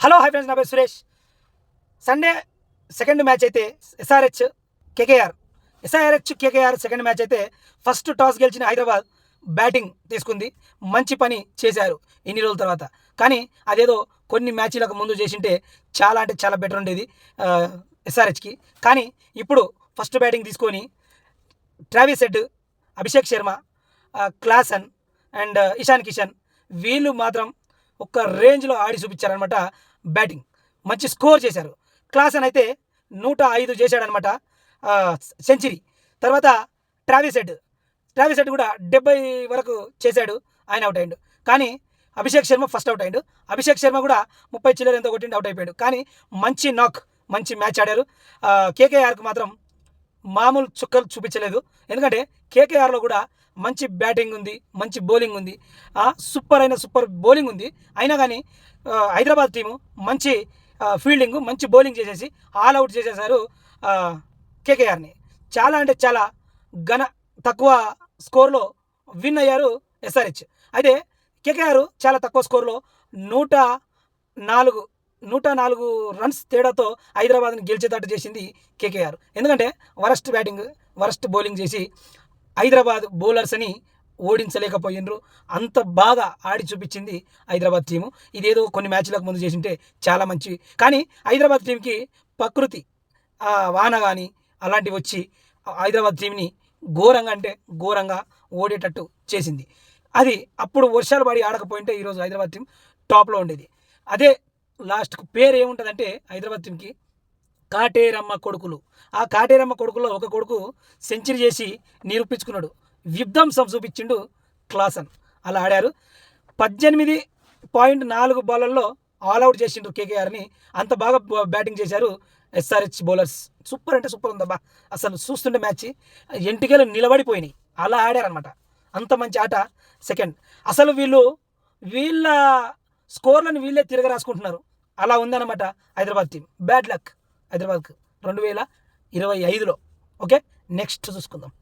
Hello hi friends నా పేరు Suresh. Sunday second match అయితే SRH KKR SRH KKR second match అయితే ఫస్ట్ టాస్ గెలిచిన హైదరాబాద్ బ్యాటింగ్ తీసుకుంది. మంచి పని చేశారు ఇన్ని రోజుల తర్వాత. కానీ అదేదో కొన్ని మ్యాచ్లకు ముందు చేసింటే చాలా అంటే చాలా బెటర్ ఉండేది ఎస్ఆర్హెచ్కి కానీ ఇప్పుడు ఫస్ట్ బ్యాటింగ్ తీసుకొని Travis Head Abhishek Sharma Klaasen and Ishan Kishan వీళ్ళు మాత్రం ఒక రేంజ్లో ఆడి చూపించారనమాట బ్యాటింగ్. మంచి స్కోర్ చేశారు. క్లాసన్ అయితే నూట ఐదు చేశాడనమాట సెంచరీ. తర్వాత ట్రావిస్ హెడ్. ట్రావిస్ హెడ్ కూడా డెబ్బై వరకు చేశాడు ఆయన అవుట్ అయ్యాడు. కానీ అభిషేక్ శర్మ ఫస్ట్ అవుట్ అయ్యాడు. అభిషేక్ శర్మ కూడా ముప్పై చిల్లర ఎంతో కొట్టిండి అవుట్ అయిపోయాడు. కానీ మంచి నాక్ మంచి మ్యాచ్ ఆడారు. కేకేఆర్కు మాత్రం మామూలు చుక్కలు చూపించలేదు. ఎందుకంటే కేకేఆర్లో కూడా మంచి బ్యాటింగ్ ఉంది మంచి బౌలింగ్ ఉంది. సూపర్ అయిన సూపర్ బౌలింగ్ ఉంది. అయినా కానీ హైదరాబాద్ టీము మంచి ఫీల్డింగ్ మంచి బౌలింగ్ చేసేసి ఆల్ అవుట్ చేసేసారు కేకేఆర్ని. చాలా అంటే చాలా ఘన తక్కువ స్కోర్లో విన్ అయ్యారు ఎస్ఆర్హెచ్. అయితే కేకేఆర్ చాలా తక్కువ స్కోర్లో నూట నాలుగు నూట నాలుగు రన్స్ తేడాతో హైదరాబాద్ని గెలిచేటట్టు చేసింది కేకేఆర్. ఎందుకంటే వరస్ట్ బ్యాటింగ్ వరస్ట్ బౌలింగ్ చేసి హైదరాబాద్ బౌలర్స్ని ఓడించలేకపోయినరు. అంత బాగా ఆడి చూపించింది హైదరాబాద్ టీము ఇదేదో కొన్ని మ్యాచ్లకు ముందు చేసింటే చాలా మంచి. కానీ హైదరాబాద్ టీంకి ప్రకృతి ఆ వాన కానీ అలాంటివి వచ్చి హైదరాబాద్ టీంని ఘోరంగా అంటే ఘోరంగా ఓడేటట్టు చేసింది. అది అప్పుడు వర్షాలు పడి ఆడకపోయింటే ఈరోజు హైదరాబాద్ టీం టాప్లో ఉండేది. అదే లాస్ట్కు పేరు ఏముంటుందంటే హైదరాబాద్ టీంకి కాటేరమ్మ కొడుకులు. ఆ కాటేరమ్మ కొడుకులో ఒక కొడుకు సెంచరీ చేసి నిరూపించుకున్నాడు. విధ్వంసం చూపించిండు క్లాసన్. అలా ఆడారు. పద్దెనిమిది పాయింట్ నాలుగు బాలల్లో ఆల్అవుట్ చేసిండ్రు కేకేఆర్ని. అంత బాగా బ్యాటింగ్ చేశారు ఎస్ఆర్హెచ్ బౌలర్స్. సూపర్ అంటే సూపర్ ఉందబ్బా. అసలు చూస్తుండే మ్యాచ్ ఎంటికలు నిలబడిపోయినాయి. అలా ఆడారనమాట అంత మంచి ఆట సెకండ్. అసలు వీళ్ళు వీళ్ళ స్కోర్లను వీళ్ళే తిరగ రాసుకుంటున్నారు అలా ఉందన్నమాట హైదరాబాద్ టీం. బ్యాడ్ లక్ హైదరాబాద్కు. రెండు వేల ఇరవై ఐదులో. ఓకే? నెక్స్ట్ చూసుకుందాం.